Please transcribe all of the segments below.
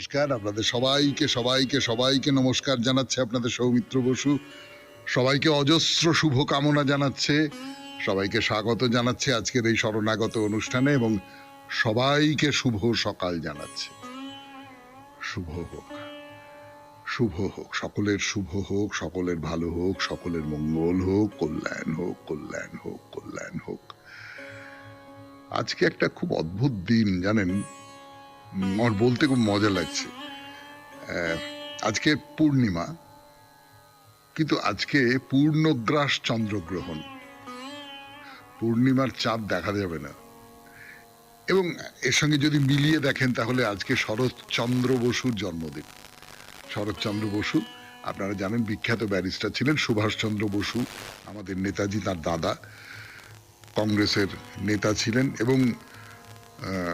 নমস্কার, আপনাদের সবাইকে সবাইকে সবাইকে নমস্কার জানাচ্ছে আপনাদের সৌমিত্র বসু। সবাইকে অজস্র শুভ কামনা জানাচ্ছে, সবাইকে স্বাগত জানাচ্ছে আজকের এই শরণাগত অনুষ্ঠানে এবং সবাইকে শুভ সকাল জানাচ্ছে। শুভ হোক শুভ হোক, সকলের শুভ হোক, সকলের ভালো হোক, সকলের মঙ্গল হোক, কল্যাণ হোক কল্যাণ হোক কল্যাণ হোক। আজকে একটা খুব অদ্ভুত দিন, জানেন? আমার বলতে খুব মজা লাগছে। আজকে পূর্ণিমা, কিন্তু আজকে পূর্ণগ্রাস চন্দ্রগ্রহণ। পূর্ণিমার চাঁদ দেখা যাবে না। এবং এর সঙ্গে যদি মিলিয়ে দেখেন, তাহলে আজকে শরৎচন্দ্র বসুর জন্মদিন। শরৎচন্দ্র বসু, আপনারা জানেন বিখ্যাত ব্যারিস্টার ছিলেন সুভাষচন্দ্র বসু, আমাদের নেতাজি তার দাদা, কংগ্রেসের নেতা ছিলেন এবং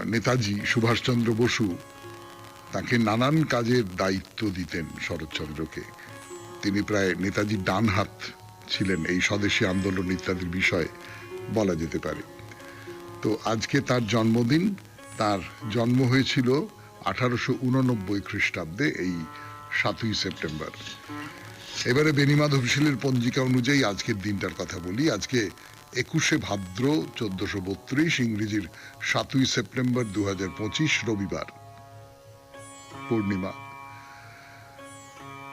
নেতাজি সুভাষচন্দ্র বসু তাকে নানান কাজের দায়িত্ব দিতেন শরৎচন্দ্রকে। তিনি প্রায় নেতাজির ডান হাত ছিলেন এই স্বদেশী আন্দোলন ইত্যাদির বিষয়ে বলা যেতে পারে। তো আজকে তার জন্মদিন, তার জন্ম হয়েছিল আঠারোশো উননব্বই খ্রিস্টাব্দে এই সাতই সেপ্টেম্বর। এবারে বেনিমাধব শীলের পঞ্জিকা অনুযায়ী আজকের দিনটার কথা বলি। আজকে একুশে ভাদ্র চোদ্দশো বত্রিশ, ইংরেজির সাতই সেপ্টেম্বর দু হাজার পঁচিশ, রবিবার। পূর্ণিমা।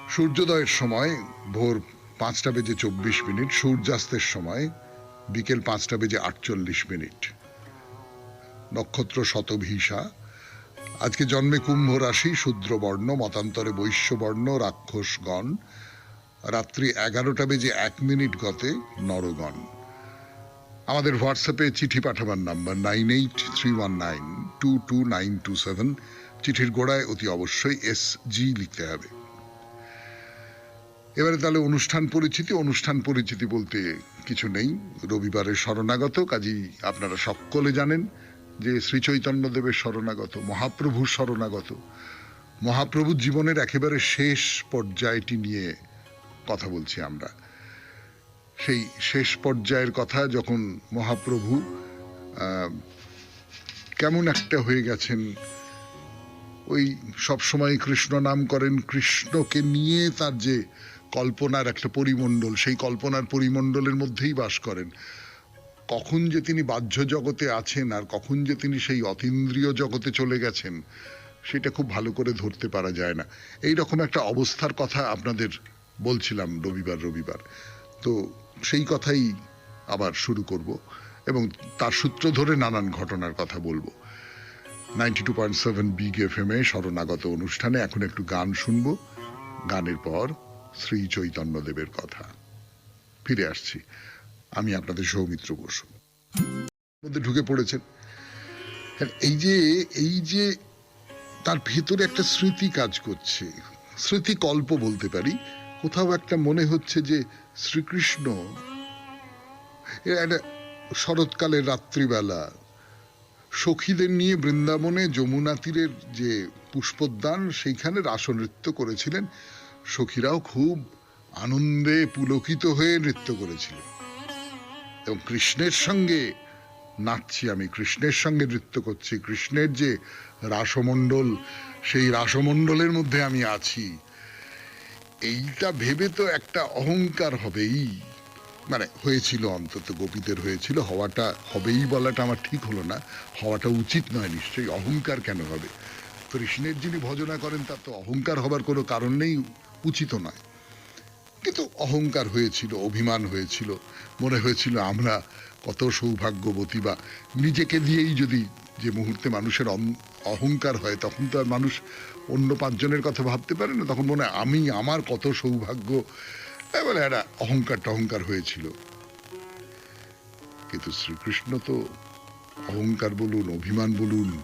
সূর্যোদয়ের সময় ভোর পাঁচটা বেজে চব্বিশ মিনিট, সূর্যাস্তের সময় বিকেল পাঁচটা বেজে আটচল্লিশ মিনিট। নক্ষত্র শতভিসা। আজকে জন্মে কুম্ভ রাশি, শূদ্রবর্ণ, মতান্তরে বৈশ্যবর্ণ, রাক্ষসগণ। রাত্রি এগারোটা বেজে এক মিনিট গতে নরগণ। আমাদের হোয়াটসঅ্যাপে চিঠি পাঠাবার number nine eight three one nine two two nine two seven. চিঠির গোড়ায় অতি অবশ্যই এস জি লিখতে হবে। এবারে তাহলে অনুষ্ঠান পরিচিতি অনুষ্ঠান পরিচিতি বলতে কিছু নেই। রবিবারের শরণাগত, কাজী আপনারা সকলে জানেন যে শ্রী চৈতন্য দেবের শরণাগত, মহাপ্রভুর শরণাগত, মহাপ্রভুর জীবনের একেবারে শেষ পর্যায়টি নিয়ে কথা বলছি আমরা। সেই শেষ পর্যায়ের কথা যখন মহাপ্রভু কেমন একটা হয়ে গেছেন, ওই সব সময় কৃষ্ণ নাম করেন, কৃষ্ণকে নিয়ে তার যে কল্পনার একটা পরিমণ্ডল, সেই কল্পনার পরিমণ্ডলের মধ্যেই বাস করেন। কখন যে তিনি বাহ্য জগতে আছেন আর কখন যে তিনি সেই অতীন্দ্রিয় জগতে চলে গেছেন, সেটা খুব ভালো করে ধরতে পারা যায় না। এই রকম একটা অবস্থার কথা আপনাদের বলছিলাম রবিবার রবিবার। তো সেই কথাই আবার শুরু করব এবং তার সূত্র ধরে নানান ঘটনার কথা বলব। Ninety two point seven Big F M এ শরণাগত অনুষ্ঠানে এখন একটু গান শুনব। গানের পর শ্রী চৈতন্য দেবের কথা। ফিরে আসছি। আমি আপনাদের সৌমিত্র বসু। মধ্যে ঢুকে পড়েছেন। এই যে এই যে তার ভেতরে একটা স্মৃতি কাজ করছে। স্মৃতি কল্প বলতে পারি। কোথাও একটা মনে হচ্ছে যে শ্রীকৃষ্ণ একটা শরৎকালের রাত্রিবেলা সখীদের নিয়ে বৃন্দাবনে যমুনা তীরের যে পুষ্পোদ্যান, সেইখানে রাসনৃত্য করেছিলেন। সখীরাও খুব আনন্দে পুলকিত হয়ে নৃত্য করেছিল। এবং কৃষ্ণের সঙ্গে নাচছি আমি, কৃষ্ণের সঙ্গে নৃত্য করছি। কৃষ্ণের যে রাসমণ্ডল, সেই রাসমণ্ডলের মধ্যে আমি আছি। এইটা ভেবে তো একটা অহংকার হবেই। মানে হয়েছিল অন্তত, গোপীদের হয়েছিল, হওয়াটা হবেই বলাটা আমার ঠিক হলো না। হওয়াটা উচিত নয় নিশ্চয়ই, অহংকার কেন হবে? কৃষ্ণের যিনি ভজনা করেন, তার তো অহংকার হবার কোনো কারণ নেই, উচিত নয়। কিন্তু অহংকার হয়েছিল, অভিমান হয়েছিল, মনে হয়েছিল আমরা কত সৌভাগ্যবতী বা নিজেকে দিয়েই যদি যে মুহূর্তে মানুষের অহংকার হয়, তখন তো আর মানুষ অন্য পাঁচজনের কথা ভাবতে পারে না, তখন মনে হয় আমি আমার কত সৌভাগ্য। এবারে একটা অহংকার টহংকার হয়েছিল। কিন্তু শ্রীকৃষ্ণ তো অহংকার বলুন, অভিমান বলুন,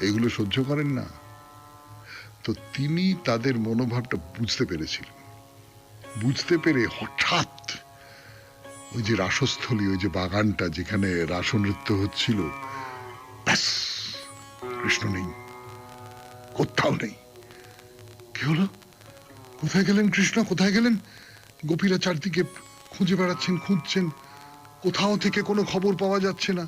এগুলো সহ্য করেন না। তো তিনি তাদের মনোভাবটা বুঝতে পেরেছিলেন। বুঝতে পেরে হঠাৎ ওই যে রাসস্থলী, ওই যে বাগানটা যেখানে রাসনৃত্য হচ্ছিল, ব্যাস, কৃষ্ণ নেই। কোথাও নেই। কি হলো? কোথায় গেলেন কৃষ্ণ? কোথায় গেলেন? গোপীরা চারদিকে খুঁজে বেড়াচ্ছেন, খুঁজছেন। কোথাও থেকে কোনো খবর পাওয়া যাচ্ছে না।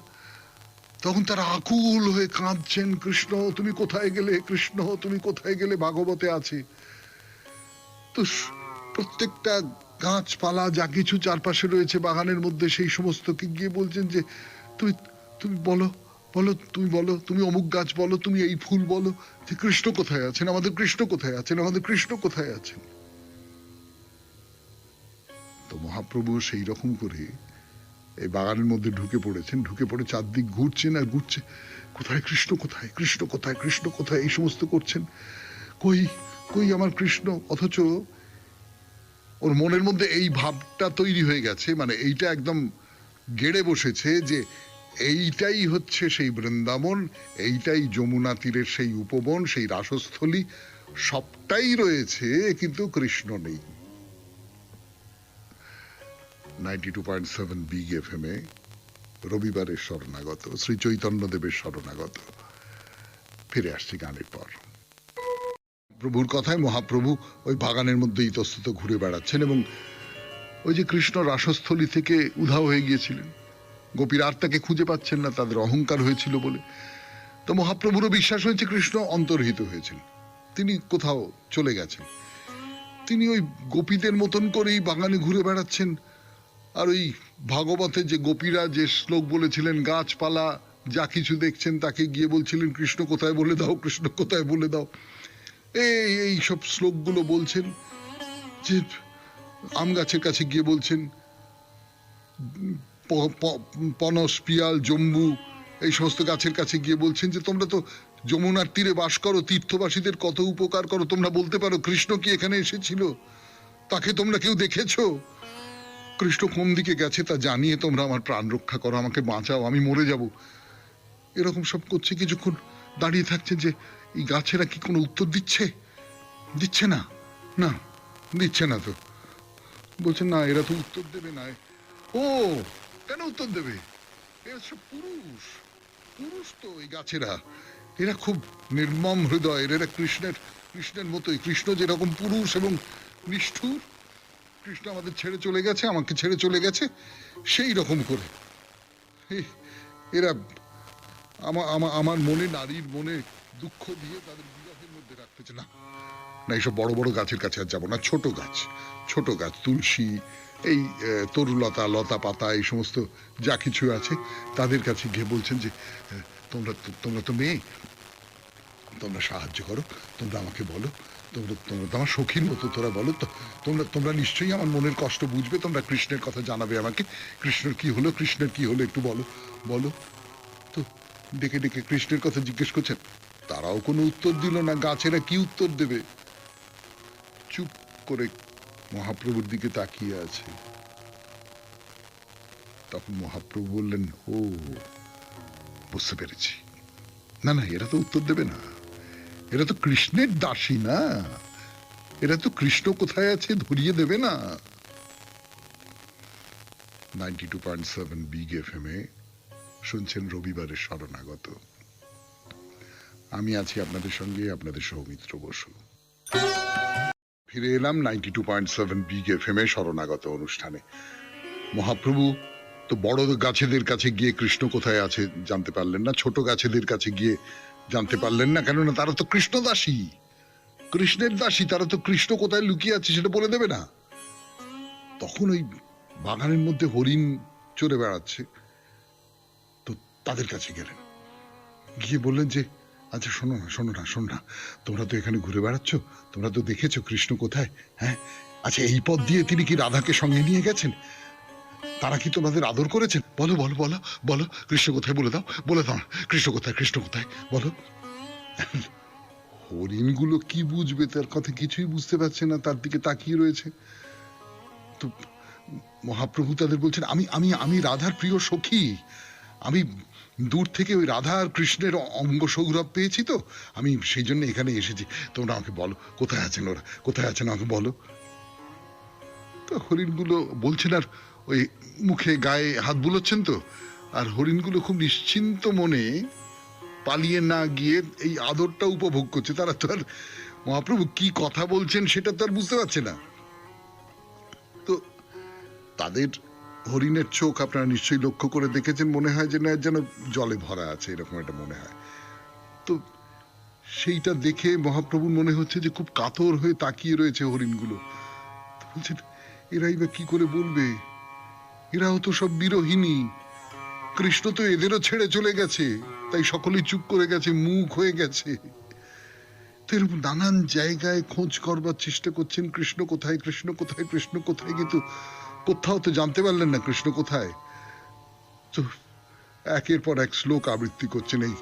তখন তারা আকুল হয়ে কাঁদছেন, কৃষ্ণ, তুমি কোথায় গেলে? কৃষ্ণ, তুমি কোথায় গেলে? ভাগবতে আছে। তো প্রত্যেকটা গাছপালা, যা কিছু চারপাশে রয়েছে বাগানের মধ্যে, সেই সমস্তকে গিয়ে বলছেন যে তুমি তুমি বলো বলো, তুমি বলো, তুমি অমুক গাছ বলো, তুমি এই ফুল বলো, যে কৃষ্ণ কোথায় আছেন? আমাদের কৃষ্ণ কোথায় আছেন? আমাদের কৃষ্ণ কোথায় আছেন? তো মহাপ্রভু সেই রকম করে এই বাগানের মধ্যে ঢুকে পড়েছেন। ঢুকে পড়ে চারদিক ঘুরছেন আর ঘুরছে। কোথায় কৃষ্ণ কোথায়? কৃষ্ণ কোথায়? কৃষ্ণ কোথায়? এই সমস্ত করছেন। কই কই আমার কৃষ্ণ? অথচ ওর মনের মধ্যে এই ভাবটা তৈরি হয়ে গেছে। মানে এইটা একদম গেড়ে বসেছে যে এইটাই হচ্ছে সেই বৃন্দাবন, এইটাই যমুনা তীরের সেই উপবন, সেই রাসস্থলী, সবটাই রয়েছে, কিন্তু কৃষ্ণ নেই। Ninety two point seven Big F M এ রবিবারের শরণাগত, শ্রী চৈতন্যদেবের শরণাগত। ফিরে আসছি গানের পর। প্রভুর কথায় মহাপ্রভু ওই বাগানের মধ্যে ইতস্তত ঘুরে বেড়াচ্ছেন এবং ওই যে কৃষ্ণ রাসস্থলী থেকে উধাও হয়ে গিয়েছিলেন। গোপীর আর তাকে খুঁজে পাচ্ছেন না, তাদের অহংকার হয়েছিল বলে। তো মহাপ্রভুরও বিশ্বাস হয়েছে কৃষ্ণ অন্তর্হিত হয়েছেন। তিনি কোথাও চলে গেছেন। তিনি ওই গোপীদের মতন করেই বাগানে ঘুরে বেড়াচ্ছেন। আর ওই ভাগবতে যে গোপীরা যে শ্লোক বলেছিলেন, গাছপালা যা কিছু দেখছেন তাকে গিয়ে বলছিলেন, কৃষ্ণ কোথায় বলে দাও, কৃষ্ণ কোথায় বলে দাও। এই এই সব শ্লোকগুলো বলছেন যে আম গাছের কাছে গিয়ে বলছেন পনস, পিয়াল, জম্বু, এই সমস্ত গাছের কাছে গিয়ে বলছেন যে, তোমরা তো যমুনার তীরে বাস করো, তীর্থবাসীদের কত উপকার করো, তোমরা বলতে পারো কৃষ্ণ কি এখানে এসেছিল? তাকে তোমরা কেউ দেখেছ? কৃষ্ণ কোন দিকে গেছে তা জানিয়ে, তোমরা আমার প্রাণ রক্ষা করো, আমাকে বাঁচাও, আমি মরে যাব। এরকম সব করছে কিছুক্ষণ, দাঁড়িয়ে থাকছে যে, এই গাছেরা কি কোনো উত্তর দিচ্ছে? দিচ্ছে না। না, দিচ্ছে না তো। বলছে, না, এরা তো উত্তর দেবে না। ও কেন উত্তর দেবে? এরা সব পুরুষ। পুরুষ তো এই গাছেরা। এরা খুব নির্মম হৃদয় এরা কৃষ্ণের কৃষ্ণের মতোই। কৃষ্ণ যেরকম পুরুষ এবং নিষ্ঠুর, কৃষ্ণ আমাদের ছেড়ে চলে গেছে, আমাকে ছেড়ে চলে গেছে, সেই রকম করে। এরা আমার আমার মনে, নারীর মনে দুঃখ দিয়ে তাদের বিরহের মধ্যে রাখতেছে। না না, এইসব বড় বড় গাছের কাছে আর যাব না। ছোট গাছ ছোট গাছ, তুলসী এই তরুলতা, লতা পাতা, এই সমস্ত যা কিছু আছে, তাদের কাছে গিয়ে বলছেন যে তোমরা তোমরা তো মেয়ে। তোমরা সাহায্য করো, তোমরা আমাকে বলো, তোমরা তোমরা আমার সখীর মতো তোরা বলো তো, তোমরা তোমরা নিশ্চয়ই আমার মনের কষ্ট বুঝবে, তোমরা কৃষ্ণের কথা জানাবে আমাকে। কৃষ্ণের কি হলো, কৃষ্ণের কি হলো একটু বলো বলো। তো ডেকে ডেকে কৃষ্ণের কথা জিজ্ঞেস করছেন, তারাও কোনো উত্তর দিল না, গাছেরা কি উত্তর দেবে? চুপ করে মহাপ্রভুর দিকে তাকিয়ে আছে। তখন মহাপ্রভু বললেন ও বুঝতে পেরেছি। না না, এরা তো উত্তর দেবে না। এরা তো কৃষ্ণের দাসী না। এরা তো কৃষ্ণ কোথায় আছে ধরিয়ে দেবে না। Ninety two point seven Big F M এ শুনছেন রবিবারের শরণাগত। আমি আছি আপনাদের সঙ্গে, আপনাদের সৌমিত্র বসু। ফিরে এলাম ninety two point seven Big F M এ শরণাগত অনুষ্ঠানে। মহাপ্রভু, তো বড় গাছেদের কাছে গিয়ে কৃষ্ণ কোথায় আছে জানতে পারলেন না? ছোট গাছেদের কাছে গিয়ে জানতে পারলেন না? কেননা তারা তো কৃষ্ণ দাসী কৃষ্ণের দাসী, তারা তো কৃষ্ণ কোথায় লুকিয়ে আছে সেটা বলে দেবে না। তখন ওই বাগানের মধ্যে হরিণ চড়ে বেড়াচ্ছে। তো তাদের কাছে গেলেন। গিয়ে বললেন যে আচ্ছা শোনো না শোনো না শোনো না। তোমরা তো এখানে ঘুরে বেড়াচ্ছ, তোমরা তো দেখেছ কৃষ্ণ কোথায় হ্যাঁ? আচ্ছা এই পথ দিয়ে তিনি কি রাধাকে সঙ্গে নিয়ে গেছেন? তারা কি তোমাদের আদর করেছেন? বলো বলো বলো বলো, কৃষ্ণ কোথায় বলে দাও বলে দাও কৃষ্ণ কোথায় কৃষ্ণ কোথায়, বলো। হরিণগুলো কি বুঝবে? তার কথা কিছুই বুঝতে পারছে না, তার দিকে তাকিয়ে রয়েছে। তো মহাপ্রভু তাদের বলছেন, আমি আমি আমি রাধার প্রিয় সখী। আমি দূর থেকে ওই রাধা আর কৃষ্ণের অঙ্গ সৌরভ পেয়েছি তো। আমি সেই জন্য এখানে এসেছি। তোমরা আমাকে বলো, কোথায় আছেন ওরা? কোথায় আছেন আমাকে বলো। তো হরিণগুলো বলছেন, আর ওই মুখে গায়ে হাত বুলোচ্ছেন তো। আর হরিণগুলো খুব নিশ্চিন্ত মনে পালিয়ে না গিয়ে এই আদরটা উপভোগ করছে। তারা তো আর, মহাপ্রভু কি কথা বলছেন সেটা তো আর বুঝতে পারছে না। তো তাদের হরিণের চোখ আপনারা নিশ্চয়ই লক্ষ্য করে দেখেছেন, মনে হয় যে না, যেন জলে ভরা আছে, এরকম একটা মনে হয়। তো সেইটা দেখে মহাপ্রভুর মনে হচ্ছে যে খুব কাতর হয়ে তাকিয়ে রয়েছে হরিণগুলো। বলছেন, এরাই বা কি করে বলবে? এরাও তো সব বিরোহিনী কৃষ্ণ তো এদেরও ছেড়ে চলে গেছে, তাই সকলেই চুপ করে গেছে, মুখ হয়ে গেছে। এরকম নানান জায়গায় খোঁজ করবার চেষ্টা করছেন, কৃষ্ণ কোথায় কৃষ্ণ কোথায় কৃষ্ণ কোথায়, কিন্তু কোথাও তো জানতে পারলেন না কৃষ্ণ কোথায়। তো একের পর এক শ্লোক আবৃত্তি করছেন এই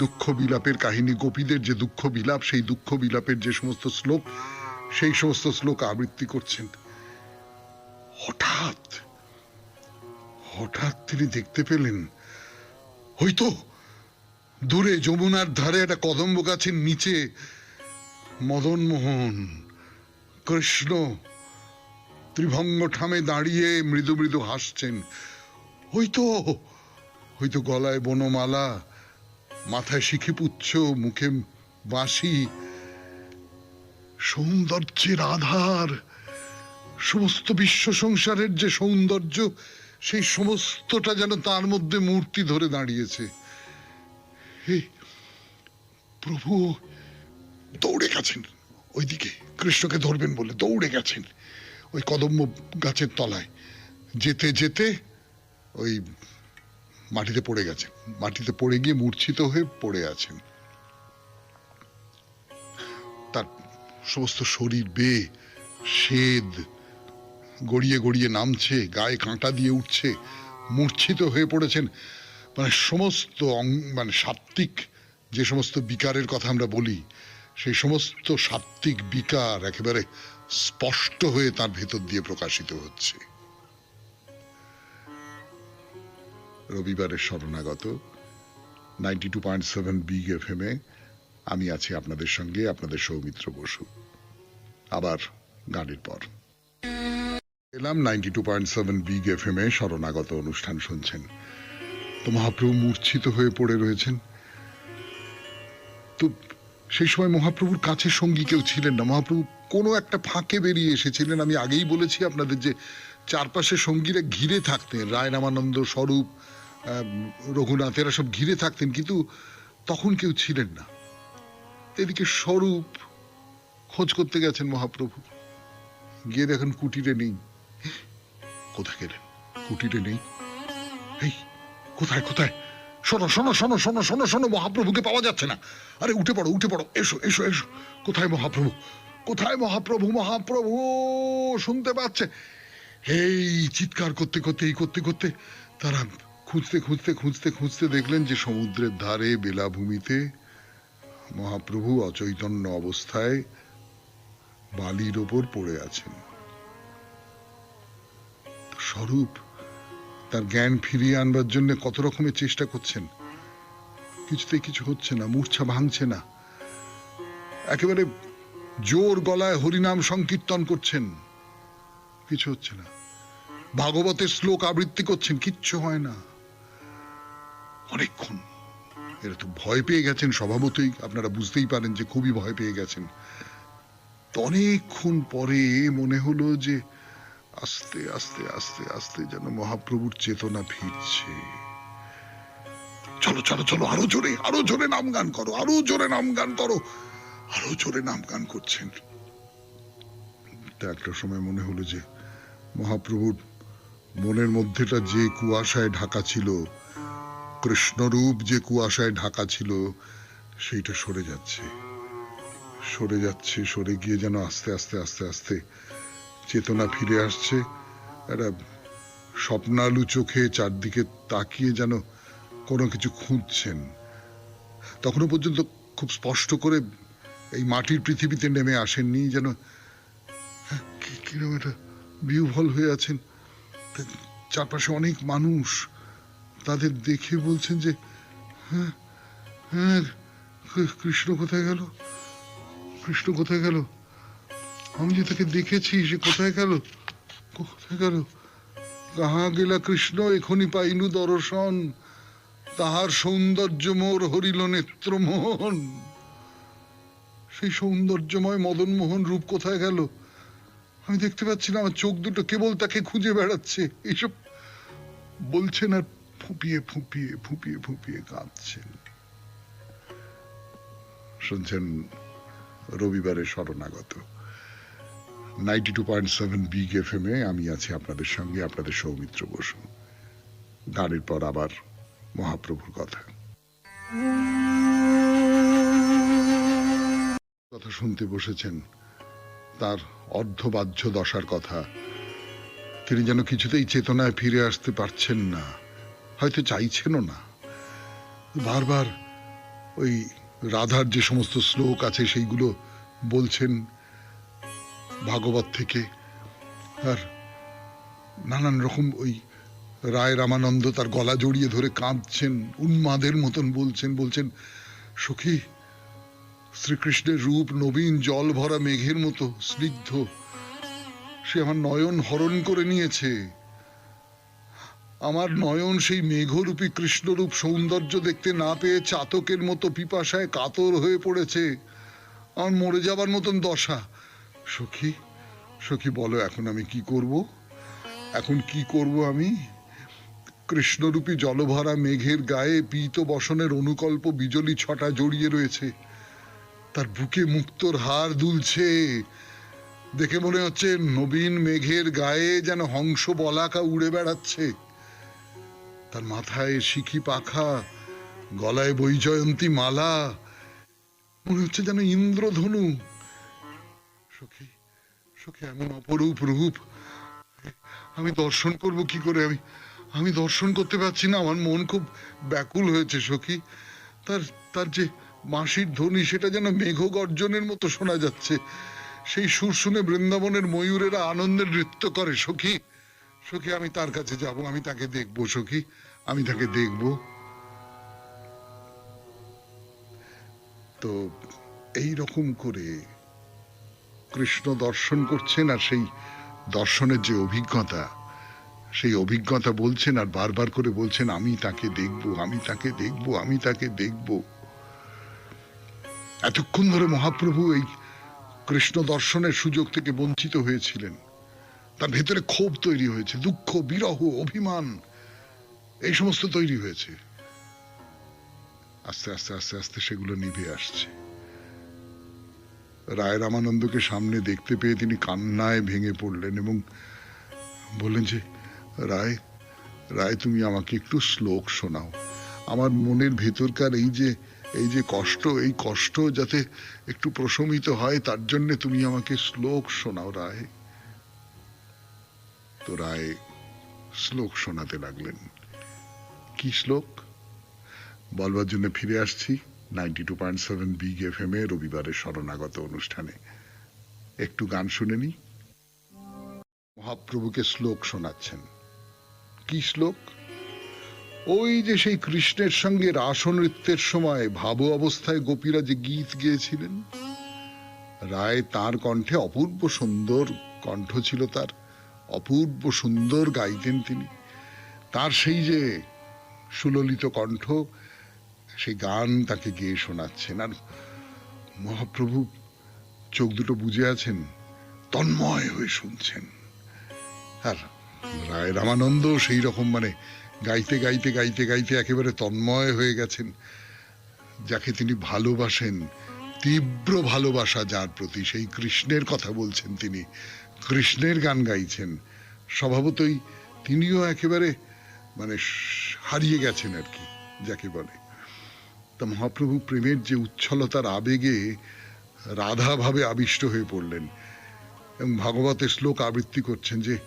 দুঃখ বিলাপের কাহিনী, গোপীদের যে দুঃখ বিলাপ, সেই দুঃখ বিলাপের যে সমস্ত শ্লোক, সেই সমস্ত শ্লোক আবৃত্তি করছেন। হঠাৎ হঠাৎ তিনি দেখতে পেলেন, হয়তো দূরে যমুনার ধারে একটা কদম্ব গাছের নিচে মদন মোহন, কৃষ্ণ, ত্রিভঙ্গ ঠামে দাঁড়িয়ে মৃদু মৃদু হাসছেন। হয়তো হয়তো গলায় বনমালা, মাথায় শিখি পুচ্ছ মুখে বাঁশি সৌন্দর্যের আধার সমস্ত বিশ্ব সংসারের যে সৌন্দর্য, সেই সমস্তটা যেন তার মধ্যে মূর্তি ধরে দাঁড়িয়েছে। হে প্রভু দৌড়ে গেছেন। ওইদিকে কৃষ্ণকে ধরবেন বলে দৌড়ে গেছেন। ওই কদম্ব গাছের তলায়। যেতে যেতে ওই মাটিতে পড়ে গেছে মাটিতে পড়ে গিয়ে মূর্ছিত হয়ে পড়ে আছেন। তার সমস্ত শরীর বেয়ে শ্বেদ গড়িয়ে গড়িয়ে নামছে, গায়ে কাঁটা দিয়ে উঠছে, মূর্ছিত হয়ে পড়েছেন। মানে সমস্ত মানে সাত্ত্বিক যে সমস্ত বিকারের কথা আমরা বলি সেই সমস্ত সাত্ত্বিক বিকার একেবারে স্পষ্ট হয়ে তার ভেতর দিয়ে প্রকাশিত হচ্ছে। রবিবারের Sharanagata ninety two point seven Big F এ আমি আছি আপনাদের সঙ্গে, আপনাদের সৌমিত্র বসু। আবার গানের পর। এলাম ninety two point seven Big F M এ শরণাগত অনুষ্ঠান শুনছেন। তো মহাপ্রভু মূর্ছিত হয়ে পড়ে রয়েছেন। তো সেই সময় মহাপ্রভুর কাছে সঙ্গী কেউ ছিলেন না। মহাপ্রভু কোনো একটা ফাঁকে বেরিয়ে এসেছিলেন। আমি আগেই বলেছি আপনাদের যে চারপাশে সঙ্গীরা ঘিরে থাকতেন। রায় রামানন্দ স্বরূপ রঘুনাথ, এরা সব ঘিরে থাকতেন, কিন্তু তখন কেউ ছিলেন না। এদিকে স্বরূপ খোঁজ করতে গেছেন মহাপ্রভু। গিয়ে দেখেন কুটিরে নেই। কোথায় গেলেন? কুটিরে নেই? কোথায় কোথায়? শোনো শোনো শোনো শোনো শোনো শোনো, মহাপ্রভুকে পাওয়া যাচ্ছে না। আরে উঠে পড়ো উঠে পড়ো, এসো এসো এসো। কোথায় মহাপ্রভু? কোথায় মহাপ্রভু? মহাপ্রভু, শুনতে পাচ্ছে। এই চিৎকার করতে করতে, এই করতে করতে, তারা খুঁজতে খুঁজতে খুঁজতে খুঁজতে দেখলেন যে সমুদ্রের ধারে বেলাভূমিতে মহাপ্রভু অচৈতন্য অবস্থায় বালির ওপর পড়ে আছেন। স্বরূপ তার জ্ঞান ফিরিয়ে আনবার জন্য কত রকমের চেষ্টা করছেন। কিছুতেই কিছু হচ্ছে না, মূর্ছা ভাঙছে না। একেবারে জোর গলায় হরিনাম সংকীর্তন করছেন। কিছু হচ্ছে না। ভাগবতের শ্লোক আবৃত্তি করছেন, কিচ্ছু হয় না। অনেকক্ষণ এরা তো ভয় পেয়ে গেছেন স্বভাবতই, আপনারা বুঝতেই পারেন যে খুবই ভয় পেয়ে গেছেন। তো অনেকক্ষণ পরে মনে হলো যে আস্তে আস্তে আস্তে আস্তে যেন মহাপ্রভুর চেতনা ফিরছে। চলো চলো চলো, আরও জোরে আরও জোরে নাম গান করো, আরও জোরে নাম গান করো, আরও জোরে নাম গান করছেন। একটা সময় মনে হলো যে মহাপ্রভুর মনের মধ্যেটা যে কুয়াশায় ঢাকা ছিল, কৃষ্ণরূপ যে কুয়াশায় ঢাকা ছিল, সেইটা সরে যাচ্ছে। সরে যাচ্ছে, সরে গিয়ে যেন আস্তে আস্তে আস্তে আস্তে চেতনা ফিরে আসছে। একটা স্বপ্নালু চোখে চারদিকে তাকিয়ে যেন কোনো কিছু খুঁজছেন। তখনও পর্যন্ত খুব স্পষ্ট করে এই মাটির পৃথিবীতে নেমে আসেননি যেন হ্যাঁ, কি- কীরকম একটা বিহ্বল হয়ে আছেন। চারপাশে অনেক মানুষ তাদের দেখে বলছেন যে হ্যাঁ হ্যাঁ কৃষ্ণ কোথায় গেল? কৃষ্ণ কোথায় গেল? আমি যে তাকে দেখেছি, সে কোথায় গেল? কোথায় গেল? কাহা গেলা কৃষ্ণ এখনই পাইনু দর্শন। তাহার সৌন্দর্য মোর হরিল নেত্র মোহন সেই সৌন্দর্যময় মদন মোহন রূপ কোথায় গেল? আমি দেখতে পাচ্ছি না, আমার চোখ দুটো কেবল তাকে খুঁজে বেড়াচ্ছে। এইসব বলছেন আর ফুপিয়ে ফুপিয়ে ফুপিয়ে ফুপিয়ে কাঁদছেন। শুনছেন, রবিবারের Sharanagata. Ninety two point seven Big F M এ আমি আছি আপনাদের সঙ্গে, আপনাদের সৌমিত্র বসু। গানের পর আবার মহাপ্রভুর কথা। কথা শুনতে বসেছেন তার অর্ধবাহ্য দশার কথা। তিনি যেন কিছুতেই চেতনায় ফিরে আসতে পারছেন না, হয়তো চাইছেনও না। বারবার ওই রাধার যে সমস্ত শ্লোক আছে, সেইগুলো বলছেন ভাগবত থেকে। আর নানান রকম ওই রায় রামানন্দ তার গলা জড়িয়ে ধরে কাঁদছেন, উন্মাদের মতন বলছেন বলছেন, সখী, শ্রীকৃষ্ণের রূপ নবীন জল ভরা মেঘের মতো স্নিগ্ধ। সে আমার নয়ন হরণ করে নিয়েছে। আমার নয়ন সেই মেঘরূপী কৃষ্ণরূপ সৌন্দর্য দেখতে না পেয়ে চাতকের মতো পিপাসায় কাতর হয়ে পড়েছে। আমার মরে যাবার মতন দশা সখী সখী বলো এখন আমি কি করব? এখন কি করব আমি? কৃষ্ণরূপী জলভরা মেঘের গায়ে পীত বসনের অনুকল্প বিজলি ছটা জড়িয়ে রয়েছে। তার বুকে মুক্তোর হার দুলছে। দেখে মনে হচ্ছে নবীন মেঘের গায়ে যেন হংস বলাকা উড়ে বেড়াচ্ছে। তার মাথায় শিখি পাখা, গলায় বৈজয়ন্তী মালা। মনে হচ্ছে যেন ইন্দ্রধনু। সখী সখী এমন অপরূপ রূপ। আমি দর্শন করব কি করে? আমি আমি দর্শন করতে পারছি না। আমার মন খুব ব্যাকুল হয়েছে সখী। তার তার যে মাসির ধ্বনি, সেটা যেন মেঘ গর্জনের মতো শোনা যাচ্ছে। সেই সুর শুনে বৃন্দাবনের ময়ূরেরা আনন্দের নৃত্য করে সখী। সখী, আমি তার কাছে যাব, আমি তাকে দেখব সখী, আমি তাকে দেখব। তো এই রকম করে কৃষ্ণ দর্শন করছেন আর সেই দর্শনের যে অভিজ্ঞতা, সেই অভিজ্ঞতা বলছেন আর বারবার করে বলছেন, আমি তাকে দেখব, আমি তাকে দেখব, আমি তাকে দেখব। এতক্ষণ ধরে মহাপ্রভু এই কৃষ্ণ দর্শনের সুযোগ থেকে বঞ্চিত হয়েছিলেন। তার ভেতরে ক্ষোভ তৈরি হয়েছে, দুঃখ, বিরহ, অভিমান, এই সমস্ত তৈরি হয়েছে। আস্তে আস্তে আস্তে আস্তে সেগুলো নিভে আসছে। রায় রামানন্দকে সামনে দেখতে পেয়ে তিনি কান্নায় ভেঙে পড়লেন এবং বললেন যে, রায় রায়, তুমি আমাকে একটু শ্লোক শোনাও। আমার মনের ভেতরকার এই যে এই যে কষ্ট, এই কষ্ট যাতে একটু প্রশমিত হয়, তার জন্য তুমি আমাকে শ্লোক শোনাও রায়। তো রায় শ্লোক শোনাতে লাগলেন। কি শ্লোক? বলবার জন্য ফিরে আসছি। Ninety two point seven Big F M এ রবিবারের শরণাগত অনুষ্ঠানে। একটু গান শুনে নি। মহাপ্রভুকে শ্লোক শোনাচ্ছেন। কি শ্লোক? ওই যে সেই কৃষ্ণের সঙ্গে রাস নৃত্যের সময় ভাব অবস্থায় গোপীরা যে গীত গেয়েছিলেন, রায় তার কণ্ঠে অপূর্ব সুন্দর কণ্ঠ ছিল তার, অপূর্ব সুন্দর গাইতেন তিনি। তার সেই যে সুললিত কণ্ঠ সেই গান তাকে গেয়ে শোনাচ্ছেন। আর মহাপ্রভু চোখ দুটো বুঝে আছেন, তন্ময় হয়ে শুনছেন। আর রায় রামানন্দ সেই রকম মানে গাইতে গাইতে গাইতে গাইতে একেবারে তন্ময় হয়ে গেছেন। যাকে তিনি ভালোবাসেন, তীব্র ভালোবাসা যার প্রতি সেই কৃষ্ণের কথা বলছেন তিনি। কৃষ্ণের গান গাইছেন। স্বভাবতই তিনিও একেবারে মানে হারিয়ে গেছেন আর কি, যাকে বলে। তা মহাপ্রভু প্রেমের যে উচ্ছলতার আবেগে রাধা ভাবে আবিষ্ট হয়ে পড়লেন এবং ভাগবতের শ্লোক আবৃত্তি করছেন যে,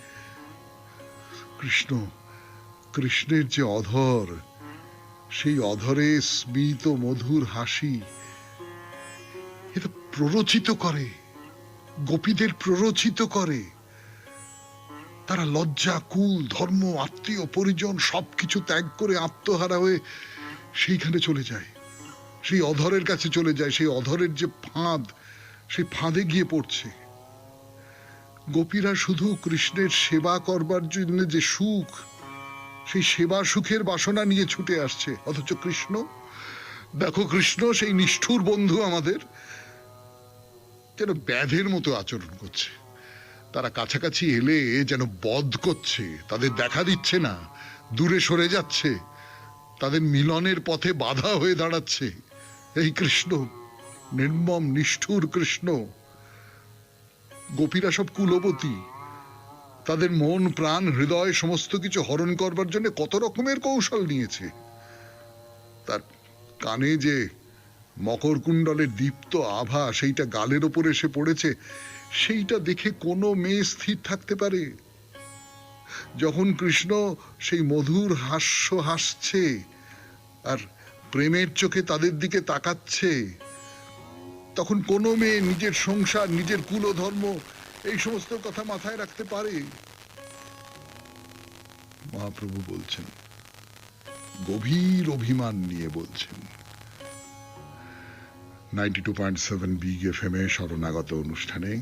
কৃষ্ণ, কৃষ্ণের যে অধর, সেই অধরে স্মিত মধুর হাসি, এটা প্ররোচিত করে, গোপীদের প্ররোচিত করে। তারা লজ্জা, কুল, ধর্ম, আত্মীয়, পরিজন সবকিছু ত্যাগ করে আত্মহারা হয়ে সেইখানে চলে যায়। সেই অধরের কাছে চলে যায়, সেই অধরের যে ফাঁদ, সেই ফাঁদে গিয়ে পড়ছে। গোপীরা শুধু কৃষ্ণের সেবা করবার জন্য যে সুখ, সেই সেবা সুখের বাসনা নিয়ে ছুটে আসছে। অথচ কৃষ্ণ, দেখো কৃষ্ণ, সেই নিষ্ঠুর বন্ধু আমাদের, যেন ব্যাধের মতো আচরণ করছে। তারা কাছাকাছি এলে যেন বধ করছে, তাদের দেখা দিচ্ছে না, দূরে সরে যাচ্ছে, তাদের মিলনের পথে বাধা হয়ে দাঁড়াচ্ছে। এই কৃষ্ণ, নির্মম, নিষ্ঠুর কৃষ্ণ। গোপীরা সব কুলবতী। তাদের মন, প্রাণ, হৃদয় সমস্ত কিছু হরণ করবার জন্য কত রকমের কৌশল নিয়েছে। তার কানে যে মকর কুণ্ডলের দীপ্ত আভা সেইটা গালের ওপর এসে পড়েছে, সেইটা দেখে কোনো মেয়ে স্থির থাকতে পারে। যখন কৃষ্ণ সেই মধুর হাস্য হাসছে, আর প্রেমের চোখে তাদের দিকে তাকাচ্ছে। তখন কোনো মেয়ে নিজের সংসার, নিজের কুলধর্ম, এই সমস্ত কথা মাথায় রাখতে পারে। মহাপ্রভু বলছেন, গভীর অভিমান নিয়ে বলছেন। Ninety two point seven Big F M এ শরণাগত অনুষ্ঠানে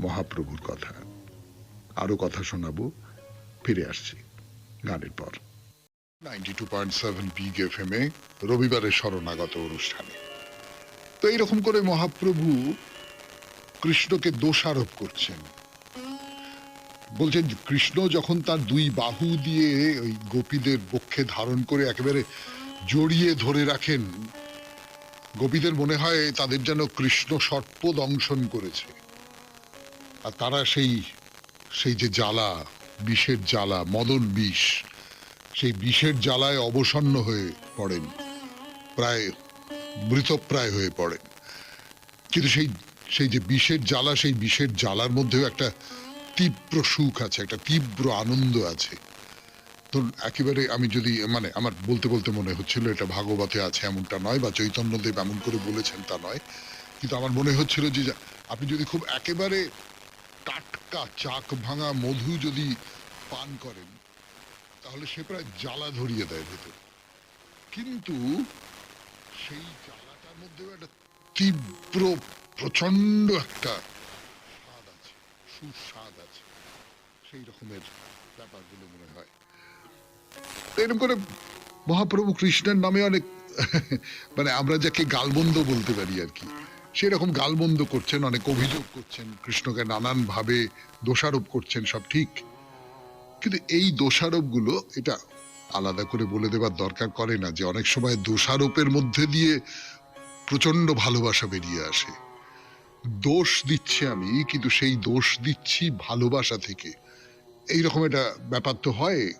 মহাপ্রভুর কথা। আরও কথা শোনাবো, ফিরে আসছি গানের পর। রবিবারের শরণাগত অনুষ্ঠানে। তো এইরকম করে মহাপ্রভু কৃষ্ণকে দোষারোপ করছেন। বলছেন কৃষ্ণ যখন তার দুই বাহু দিয়ে ওই গোপীদের বক্ষে ধারণ করে একেবারে জড়িয়ে ধরে রাখেন, গোপীদের মনে হয় তাদের যেন কৃষ্ণ সর্প দংশন করেছে। আর তারা সেই সেই যে জ্বালা, বিষের জ্বালা, মদন বিষ সেই বিষের জ্বালায় অবসন্ন হয়ে পড়েন। প্রায় মৃতপ্রায় হয়ে পড়েন। কিন্তু সেই সেই যে বিষের জ্বালা, সেই বিষের জ্বালার মধ্যেও একটা তীব্র সুখ আছে, একটা তীব্র আনন্দ আছে। তো একেবারে আমি যদি মানে আমার বলতে বলতে মনে হচ্ছিল এটা ভাগবতে আছে, এমনটা নয় বা চৈতন্যদেব এমন করে বলেছেন তা নয়। কিন্তু আমার মনে হচ্ছিল যে, আপনি যদি খুব একেবারে টাটকা, চাক ভাঙা মধু যদি পান করেন তাহলে সে প্রায় জ্বালা ধরিয়ে দেয় ভেতর। কিন্তু সেই জ্বালাটার মধ্যেও একটা তীব্র প্রচণ্ড একটা স্বাদ আছে, সুস্বাদ আছে। সেই রকমের ব্যাপারগুলো মনে হয়। এরকম করে মহাপ্রভু কৃষ্ণের নামে অনেক মানে আমরা যাকে গালবন্ধ বলতে পারি আর কি, সেরকম গালবন্ধ করছেন, অনেক অভিযোগ করছেন, কৃষ্ণকে নানান ভাবে দোষারোপ করছেন, সব ঠিক। কিন্তু এই দোষারোপগুলো এটা আলাদা করে বলে দেবার দরকার করে না যে অনেক সময় দোষারোপের মধ্যে দিয়ে প্রচণ্ড ভালোবাসা বেরিয়ে আসে। দোষ দিচ্ছি আমি, কিন্তু সেই দোষ দিচ্ছি ভালোবাসা থেকে। এই রকম একটা ব্যাপার তো হয়।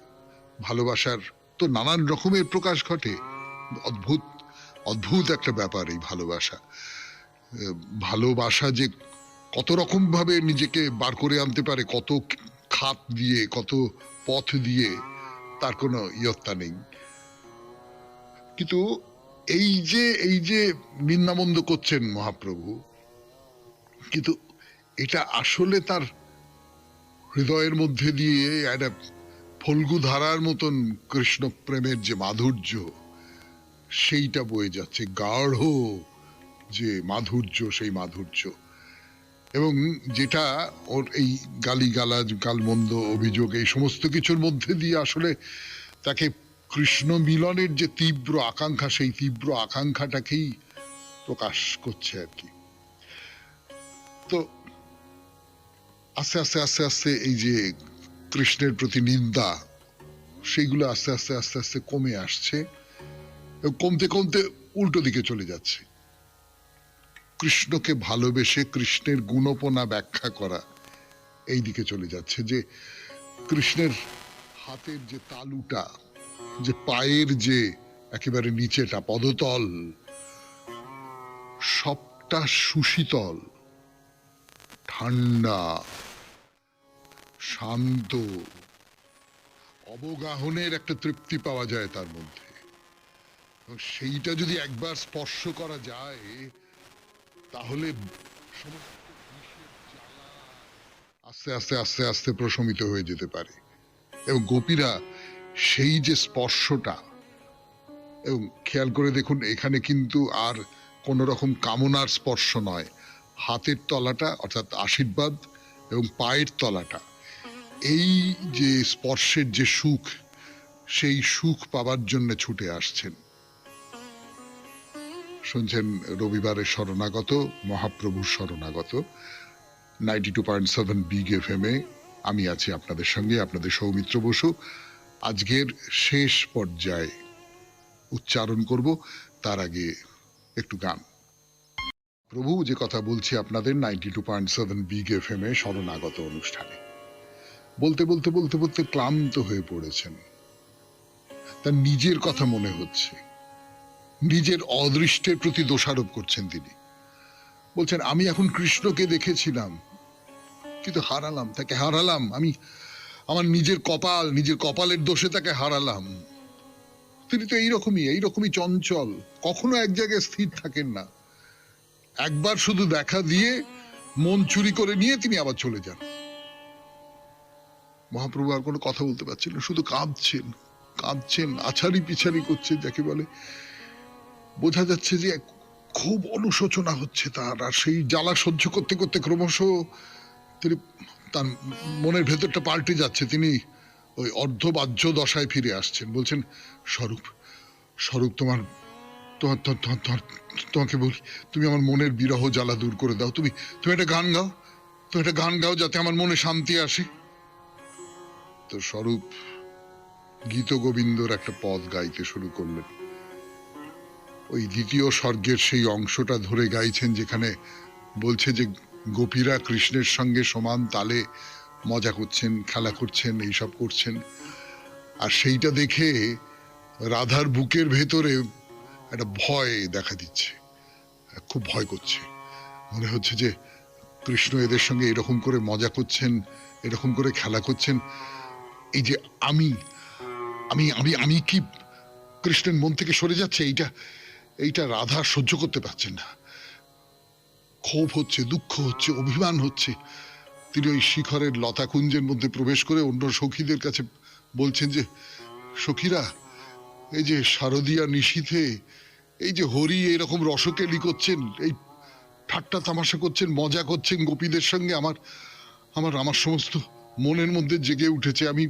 ভালোবাসার তো নানান রকমের প্রকাশ ঘটে। অদ্ভুত অদ্ভুত একটা ব্যাপার এই ভালোবাসা। ভালোবাসা যে কত রকম ভাবে নিজেকে বার করে আনতে পারে, কত খাত দিয়ে, কত পথ দিয়ে তার কোনো ইয়ত্তা নেই। কিন্তু এই যে এই যে নিন্দামন্দ করছেন মহাপ্রভু, কিন্তু এটা আসলে তার হৃদয়ের মধ্যে দিয়ে একটা ফল্গু ধারার মতন কৃষ্ণ প্রেমের যে মাধুর্য, সেইটা বয়ে যাচ্ছে, গাঢ় যে মাধুর্য, সেই মাধুর্য। এবং যেটা ওর এই গালিগালাজ, গালমন্দ অভিযোগ, এই সমস্ত কিছুর মধ্যে দিয়ে আসলে তাকে কৃষ্ণ মিলনের যে তীব্র আকাঙ্ক্ষা, সেই তীব্র আকাঙ্ক্ষাটাকেই প্রকাশ করছে আর কি। তো আস্তে আস্তে আস্তে আস্তে এই যে কৃষ্ণের প্রতি নিন্দা, সেইগুলো আস্তে আস্তে আস্তে আস্তে কমে আসছে। কমতে কমতে উল্টো দিকে চলে যাচ্ছে। কৃষ্ণকে ভালোবেসে কৃষ্ণের গুণপনা ব্যাখ্যা করা। এই দিকে চলে যাচ্ছে যে, কৃষ্ণের হাতের যে তালুটা, যে পায়ের যে একেবারে নিচেটা, পদতল, সবটা সুশীতল, ঠান্ডা, শান্ত, অবগাহনের একটা তৃপ্তি পাওয়া যায় তার মধ্যে। সেইটা যদি একবার স্পর্শ করা যায় তাহলে আস্তে আস্তে আস্তে আস্তে প্রশমিত হয়ে যেতে পারে। এবং গোপীরা সেই যে স্পর্শটা, এবং খেয়াল করে দেখুন, এখানে কিন্তু আর কোন রকম কামনার স্পর্শ নয়। হাতের তলাটা, অর্থাৎ আশীর্বাদ, এবং পায়ের তলাটা। এই যে স্পর্শের যে সুখ, সেই সুখ পাবার জন্য ছুটে আসছেন। শুনছেন রবিবারের শরণাগত, মহাপ্রভুর Sharanagata ninety two point seven Big F M এ আমি আছি আপনাদের সঙ্গে, আপনাদের সৌমিত্র বসু। আজকের শেষ পর্যায়ে উচ্চারণ করব, তার আগে একটু গান। প্রভু, যে কথা বলছি আপনাদের ninety two point seven Big F M এ শরণাগত অনুষ্ঠানে। বলতে বলতে বলতে বলতে ক্লান্ত হয়ে পড়েছেন। তার নিজের কথা মনে হচ্ছে। নিজের অদৃষ্টের প্রতি দোষারোপ করছেন তিনি। বলছেন, আমি এখন কৃষ্ণকে দেখেছিলাম, কিন্তু হারালাম, তাকে হারালাম। আমি আমার নিজের কপাল, নিজের কপালের দোষে তাকে হারালাম। তিনি তো এইরকমই এইরকমই চঞ্চল। কখনো এক জায়গায় স্থির থাকেন না। একবার শুধু দেখা দিয়ে মন চুরি করে নিয়ে তিনি আবার চলে যান। মহাপ্রভু আর কোনো কথা বলতে পারছেন না, শুধু কাঁদছেন কাঁদছেন আছাড়ি পিছাড়ি করছেন, যাকে বলে বোঝা যাচ্ছে যে খুব অনুশোচনা হচ্ছে তার, আর সেই জ্বালা সহ্য করতে করতে ক্রমশ তিনি তার মনের ভেতরটা পাল্টে যাচ্ছে। তিনি ওই অর্ধবাহ্য দশায় ফিরে আসছেন, বলছেন, স্বরূপ স্বরূপ, তোমার তোমার তোমাকে বলি, তুমি আমার মনের বিরহ জ্বালা দূর করে দাও। তুমি তুমি একটা গান গাও, তুমি একটা গান গাও যাতে আমার মনে শান্তি আসে। তো স্বরূপ গীত গোবিন্দর একটা পদ গাইতে শুরু করলেন। ওই দ্বিতীয় স্বর্গের সেই অংশটা ধরে গাইছেন যেখানে বলছে যে গোপীরা কৃষ্ণের সঙ্গে সমান তালে মজা করছেন, খেলা করছেন, এইসব করছেন। আর সেইটা দেখে রাধার বুকের ভেতরে একটা ভয় দেখা দিচ্ছে, খুব ভয় করছে। মনে হচ্ছে যে কৃষ্ণ এদের সঙ্গে এরকম করে মজা করছেন, এরকম করে খেলা করছেন। এই যে আমি আমি আমি আমি কি কৃষ্ণের মন থেকে সরে যাচ্ছে? এইটা এইটা রাধা সহ্য করতে পারছেন না। ক্ষোভ হচ্ছে, দুঃখ হচ্ছে, অভিমান হচ্ছে। তিনি ওই শিখরের লতাকুঞ্জের মধ্যে প্রবেশ করে অন্য সখীদের কাছে বলছেন যে, সখীরা, এই যে শারদীয়া নিশীথে এই যে হরি এরকম রসকেলি করছেন, এই ঠাট্টা তামাশা করছেন, মজা করছেন গোপীদের সঙ্গে, আমার আমার আমার সমস্ত মনের মধ্যে জেগে উঠেছে। আমি,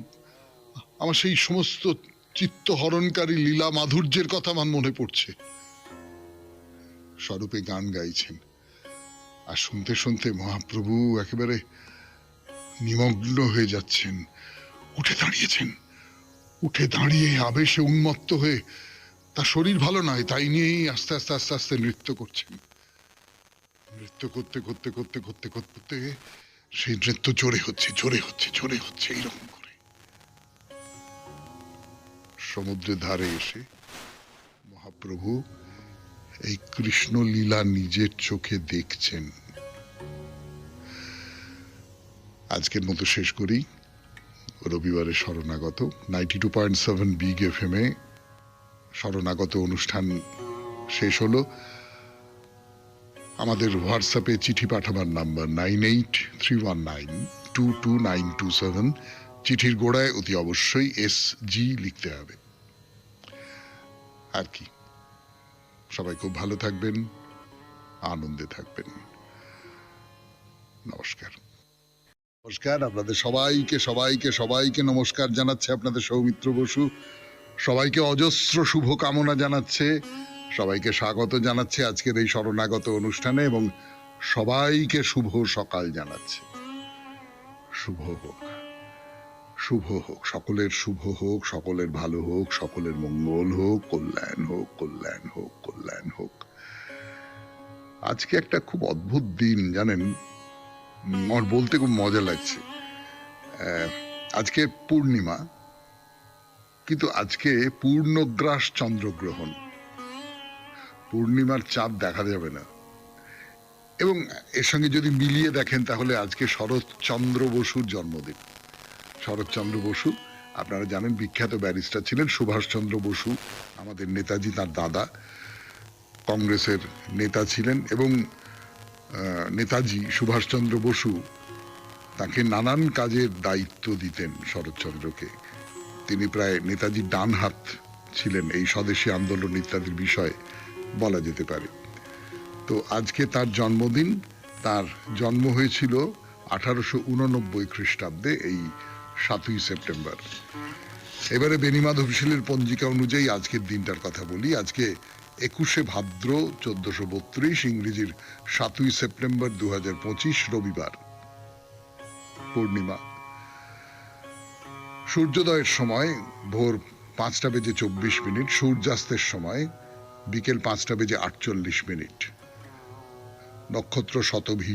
আমার সেই সমস্ত চিত্তহরণকারী লীলা মাধুর্যের কথা আমার মনে পড়ছে। স্বরূপে গান গাইছেন। আর শুনতে শুনতে মহাপ্রভু একেবারে নিমগ্ন হয়ে যাচ্ছেন। উঠে দাঁড়িয়েছেন। উঠে দাঁড়িয়ে আবেশে উন্মত্ত হয়ে তার শরীর ভালো নয়, তাই নিয়েই আস্তে আস্তে আস্তে আস্তে নৃত্য করছেন। নৃত্য করতে করতে করতে করতে করতে সেই নৃত্য জোরে হচ্ছে জোরে হচ্ছে জোরে হচ্ছে এইরকম করে। সমুদ্রের ধারে এসে মহাপ্রভু এই কৃষ্ণ লীলা নিজের চোখে দেখছেন। আজকের মতো শেষ করি। রবিবারে Sharanagata, ninety two point seven Big F M এ শরণাগত অনুষ্ঠান শেষ হলো। আমাদের হোয়াটসঅ্যাপে চিঠি পাঠাবার number nine eight three one nine two two nine two seven. চিঠির গোড়ায় অতি অবশ্যই এস জি লিখতে হবে। আর কি? সবাই খুব ভালো থাকবেন, আনন্দে থাকবেন। নমস্কার। নমস্কার, আপনাদের সবাইকে সবাইকে সবাইকে নমস্কার জানাচ্ছে আপনাদের সৌমিত্র বসু। সবাইকে অজস্র শুভ কামনা জানাচ্ছে, সবাইকে স্বাগত জানাচ্ছে আজকের এই শরণাগত অনুষ্ঠানে এবং সবাইকে শুভ সকাল জানাচ্ছে। শুভ হোক। শুভ হোক, সকলের শুভ হোক, সকলের ভালো হোক, সকলের মঙ্গল হোক, কল্যাণ হোক কল্যাণ হোক কল্যাণ হোক। আজকে একটা খুব অদ্ভুত দিন, জানেন? আমার বলতে খুব মজা লাগছে। আজকে পূর্ণিমা, কিন্তু আজকে পূর্ণগ্রাস চন্দ্রগ্রহণ। পূর্ণিমার চাঁদ দেখা যাবে না। এবং এর সঙ্গে যদি মিলিয়ে দেখেন, তাহলে আজকে শরৎচন্দ্র বসুর জন্মদিন। শরৎচন্দ্র বসু। আপনারা জানেন বিখ্যাত ব্যারিস্টার ছিলেন সুভাষচন্দ্র বসু, আমাদের নেতাজি তার দাদা। কংগ্রেসের নেতা ছিলেন এবং নেতাজি সুভাষচন্দ্র বসু তাকে নানান কাজের দায়িত্ব দিতেন শরৎচন্দ্রকে তিনি প্রায় নেতাজির ডান হাত ছিলেন এই স্বদেশী আন্দোলন ইত্যাদির বিষয়ে বলা যেতে পারে। তো আজকে তার জন্মদিন, তার জন্ম হয়েছিল আঠারোশো উননব্বই খ্রিস্টাব্দে এই সাতই সেপ্টেম্বর। এবারে বেনিমাধব শীলের পঞ্জিকা অনুযায়ী আজকের দিনটার কথা বলি। আজকে একুশে ভাদ্র চোদ্দশো বত্রিশ, ইংরেজির সাতই সেপ্টেম্বর দু রবিবার, পূর্ণিমা। সূর্যোদয়ের সময় ভোর পাঁচটা বেজে চব্বিশ মিনিট, সূর্যাস্তের সময় বিকেল পাঁচটা বেজে আটচল্লিশ মিনিট। নক্ষত্র শতভি